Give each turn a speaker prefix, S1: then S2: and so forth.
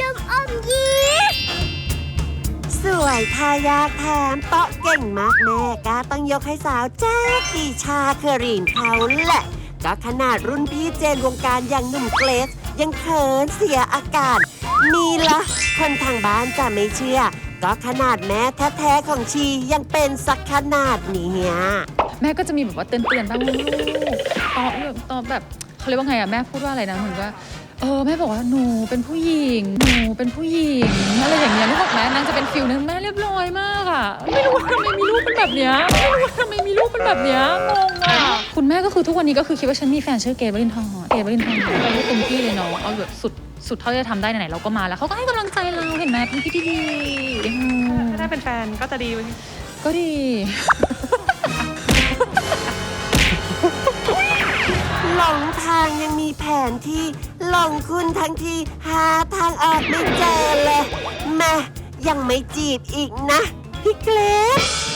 S1: ลมอมยิ้ม
S2: สวยทายากแถมเตาะเก่งมากแม่กาต้องยกให้สาวแจ๊กกีชาเคอรีนเขาแหละ ก็ขนาดรุ่นพี่เจนวงการอย่างหนุ่มเกรซยังเขินเสียอาการมีละคนทางบ้านจะไม่เชื่อ ก็ขนาดแม่แท้ๆของชียังเป็นสักขนาดเนี้ย
S3: แม่ก็จะมีแบบว่าเตือนๆบ้างว่าลูกตอนตอนแบบ เขาเรียกว่าไงอะแม่พูดว่าอะไรนะเหมือนว่าเออแม่บอกว่าหนูเป็นผู้หญิงหนูเป็นผู้หญิงอะไรอย่างเงี้ยนึกออกไหมนางจะเป็นฟิลนึงแม่เรียบร้อยมากอะไม่รู้ว่าทำไมมีลูกเป็นแบบเนี้ยไม่รู้ว่าทำไมมีลูกเป็นแบบเนี้ยงงอะคุณแม่ก็คือทุกวันนี้ก็คือคิดว่าฉันมีแฟนชื่อเกดวลินทร์เกดวลินทร์เราก็เต็มที่เลยเนาะเอาแบบสุดสุดเท่าที่จะทำได้ไหนๆเราก็มาแล้วเขาก็ให้กำลังใจเราเห็นไหมเป็นพี่ที่ดีอืม
S4: ถ้าได้เป็นแฟนก็จะดี
S3: ก็ดี
S2: งทางยังมีแผนที่หลงคุณทั้งทีหาทางออกไม่เจอเลยแม่ยังไม่จีบอีกนะ พี่เกรซ